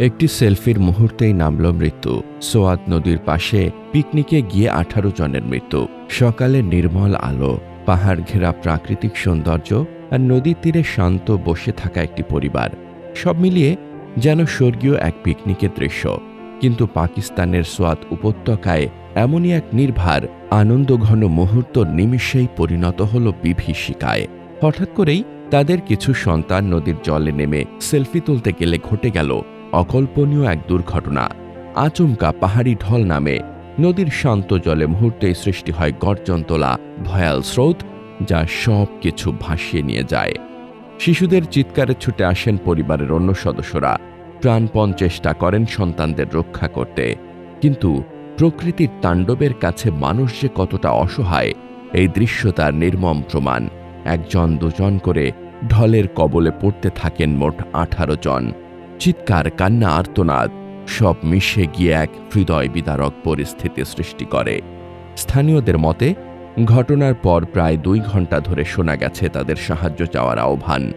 একটি সেলফির মুহূর্তেই নামল মৃত্যু। সোয়াত নদীর পাশে পিকনিকে গিয়ে আঠারো জনের মৃত্যু। সকালে নির্মল আলো, পাহাড় ঘেরা প্রাকৃতিক সৌন্দর্য আর নদীর তীরে শান্ত বসে থাকা একটি পরিবার। সব মিলিয়ে যেন স্বর্গীয় এক পিকনিকের দৃশ্য। কিন্তু পাকিস্তানের সোয়াত উপত্যকায় এমনই এক নির্ভার, আনন্দঘন মুহূর্ত নিমিষেই পরিণত হল বিভীষিকায়। হঠাৎ করেই তাদের কিছু সন্তান নদীর জলে নেমে সেলফি তুলতে গেলে ঘটে গেল। অকল্পনীয় এক দুর্ঘটনা। আচমকা পাহাড়ি ঢল নামে নদীর শান্ত জলে মুহূর্তে সৃষ্টি হয় গর্জন তোলা ভয়াল স্রোত, যা সব কিছু ভাসিয়ে নিয়ে যায়। শিশুদের চিৎকারে ছুটে আসেন পরিবারের অন্য সদস্যরা। প্রাণপণ চেষ্টা করেন সন্তানদের রক্ষা করতে। কিন্তু প্রকৃতির তাণ্ডবের কাছে মানুষ যে কতটা অসহায়, এই দৃশ্য তার নির্মম প্রমাণ। একজন দুজন করে ঢলের কবলে পড়তে থাকেন মোট আঠারো জন। চিৎকার, কান্না, আর্তনাদ সব মিশে গিয়ে এক হৃদয় বিদারক পরিস্থিতি সৃষ্টি করে। স্থানীয়দের মতে, ঘটনার পর প্রায় দুই ঘণ্টা ধরে শোনা গেছে তাদের সাহায্য চাওয়ার আহ্বান।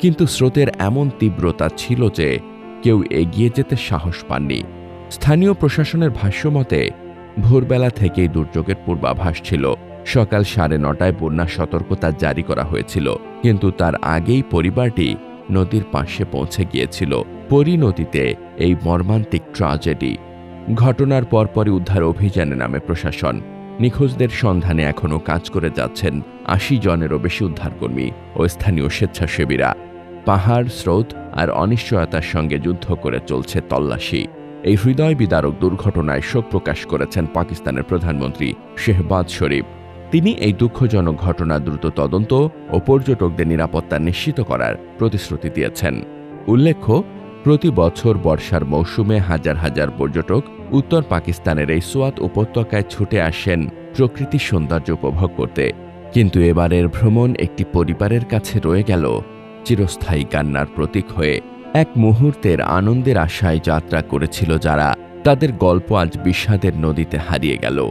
কিন্তু স্রোতের এমন তীব্রতা ছিল যে কেউ এগিয়ে যেতে সাহস পাননি। স্থানীয় প্রশাসনের ভাষ্যমতে ভোরবেলা থেকেই দুর্যোগের পূর্বাভাস ছিল। সকাল সাড়ে নটায় বন্যা সতর্কতা জারি করা হয়েছিল। কিন্তু তার আগেই পরিবারটি নদীর পাশে পৌঁছে গিয়েছিল। পরিণতিতে এই মর্মান্তিক ট্রাজেডি ঘটনার পরপরই উদ্ধার অভিযানে নামে প্রশাসন। নিখোঁজদের সন্ধানে এখনও কাজ করে যাচ্ছেন আশি জনেরও বেশি উদ্ধারকর্মী ও স্থানীয় স্বেচ্ছাসেবীরা। পাহাড়, স্রোত আর অনিশ্চয়তার সঙ্গে যুদ্ধ করে চলছে তল্লাশি। এই হৃদয় বিদারক দুর্ঘটনায় শোক প্রকাশ করেছেন পাকিস্তানের প্রধানমন্ত্রী শেহবাজ শরীফ। তিনি এই দুঃখজনক ঘটনা দ্রুত তদন্ত ও পর্যটকদের নিরাপত্তা নিশ্চিত করার প্রতিশ্রুতি দিয়েছেন। উল্লেখ্য প্রতি বছর বর্ষার মৌসুমে হাজার হাজার পর্যটক উত্তর পাকিস্তানের এই সোয়াত উপত্যকায় ছুটে আসেন প্রকৃতির সৌন্দর্য উপভোগ করতে। কিন্তু এবারের ভ্রমণ একটি পরিবারের কাছে রয়ে গেল। চিরস্থায়ী কান্নার প্রতীক হয়ে এক মুহূর্তের আনন্দের আশায় যাত্রা করেছিল যারা। তাদের গল্প আজ বিষাদের নদীতে হারিয়ে গেল।